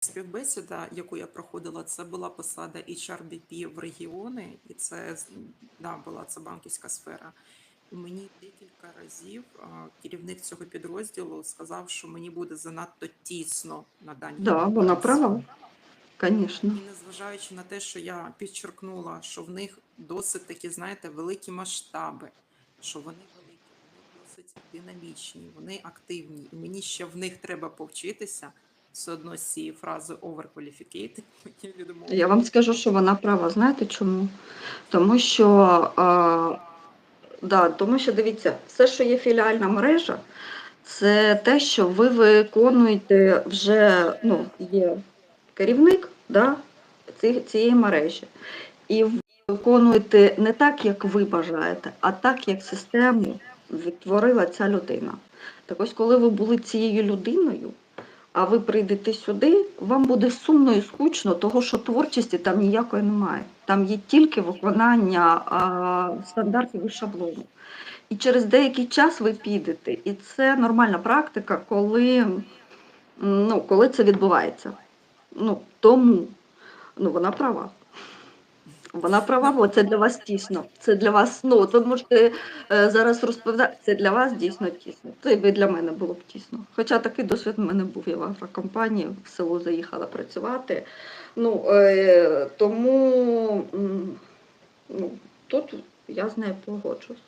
співбесіда, яку я проходила, це була посада HRBP в регіони, і це да, була це банківська сфера. І мені декілька разів керівник цього підрозділу сказав, що мені буде занадто тісно на даній Да, вона права, звісно. І незважаючи на те, що я підчеркнула, що в них досить такі, знаєте, великі масштаби, що вони великі, вони досить динамічні, вони активні, і мені ще в них треба повчитися. Все одно з цієї фрази overqualificated. Я вам скажу, що вона права. Знаєте чому? Тому що, а, да, тому що дивіться, все, що є філіальна мережа, це те, що ви виконуєте вже, ну, є керівник да, цієї мережі. І ви виконуєте не так, як ви бажаєте, а так, як систему відтворила ця людина. Так ось, коли ви були цією людиною, а ви прийдете сюди, вам буде сумно і скучно, того що творчості там ніякої немає. Там є тільки виконання а, стандартів і шаблону. І через деякий час ви підете. І це нормальна практика, коли, ну, коли це відбувається. Ну, тому ну, вона права. Вона права, бо це для вас тісно. Це для вас, ну, от ви можете е, зараз розповідати, це для вас дійсно тісно. Це і для мене було б тісно. Хоча такий досвід в мене був. Я в агрокомпанії в село заїхала працювати. Ну, е, тому ну, тут я з нею погоджуюсь.